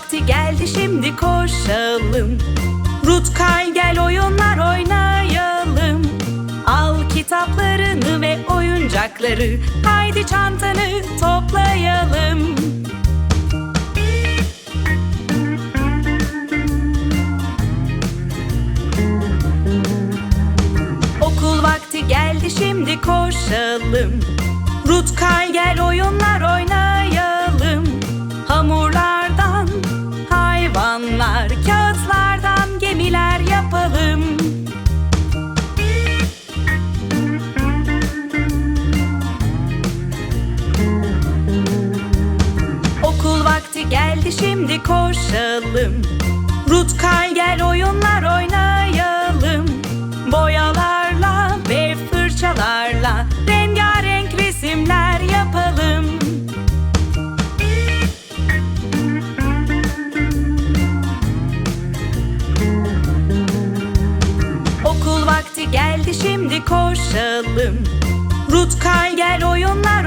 vakti geldi şimdi koşalım. Rutkay gel oyunlar oynayalım. Al kitaplarını ve oyuncakları Haydi çantanı toplayalım. Okul vakti geldi şimdi koşalım. Rutkay gel oyunlar geldi şimdi koşalım. Rutkay gel oyunlar oynayalım. Boyalarla ve fırçalarla Rengarenk resimler yapalım. Okul vakti geldi şimdi koşalım. Rutkay gel oyunlar